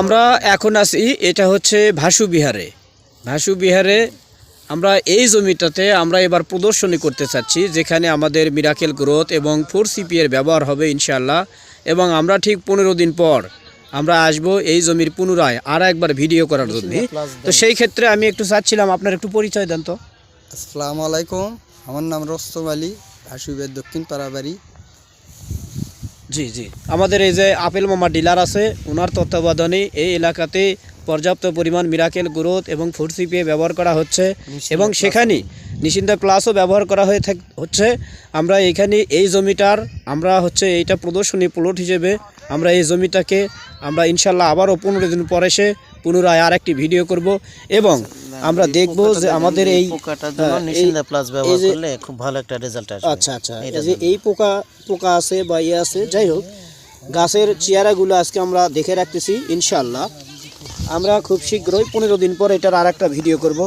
আমরা এখন আছি এটা হচ্ছে ভাসু বিহারে। ভাসু বিহারে আমরা এই জমিটাতে আমরা এবার প্রদর্শনী করতে চাচ্ছি যেখানে আমাদের মিরাকেল গ্রোথ এবং ফোর সিপিএর ব্যবহার হবে ইনশাল্লাহ এবং আমরা ঠিক পনেরো দিন পর আমরা আসব এই জমির পুনরায় আর একবার ভিডিও করার জন্য। তো সেই ক্ষেত্রে আমি একটু চাচ্ছিলাম আপনার একটু পরিচয় দেন তো। আসসালামু আলাইকুম আমার নাম রস্তম আলী হাসুবের দক্ষিণ পাড়াবাড়ি। জি জি। আমাদের এই যে আপেল মামা ডিলার আছে ওনার তত্ত্বাবধানে এই এলাকাতে পর্যাপ্ত পরিমাণ মিরাকেল গ্রোথ এবং ফুড সিপিএ ব্যবহার করা হচ্ছে এবং সেখানে নিশিন্দা প্লাসও ব্যবহার করা হয়ে থাক হচ্ছে। আমরা এখানে এই জমিটার আমরা হচ্ছে এইটা প্রদর্শনী প্লট হিসেবে আমরা এই জমিটাকে আমরা ইনশাল্লাহ আবারও পনেরো দিন পরে এসে পুনরায় আর একটি ভিডিও করব এবং আমরা দেখব যে আমাদের এই পোকাটার হ্যাঁ, প্লাস ব্যবহার করলে খুব ভালো একটা রেজাল্ট আসবে। আচ্ছা আচ্ছা এটা যে এই পোকা পোকা আছে বা ইয়ে আছে যাই হোক গাছের চেয়ারাগুলো আজকে আমরা দেখে রাখতেছি ইনশাল্লাহ আমরা খুব শীঘ্রই পনেরো দিন পর এটার আর একটা ভিডিও করব।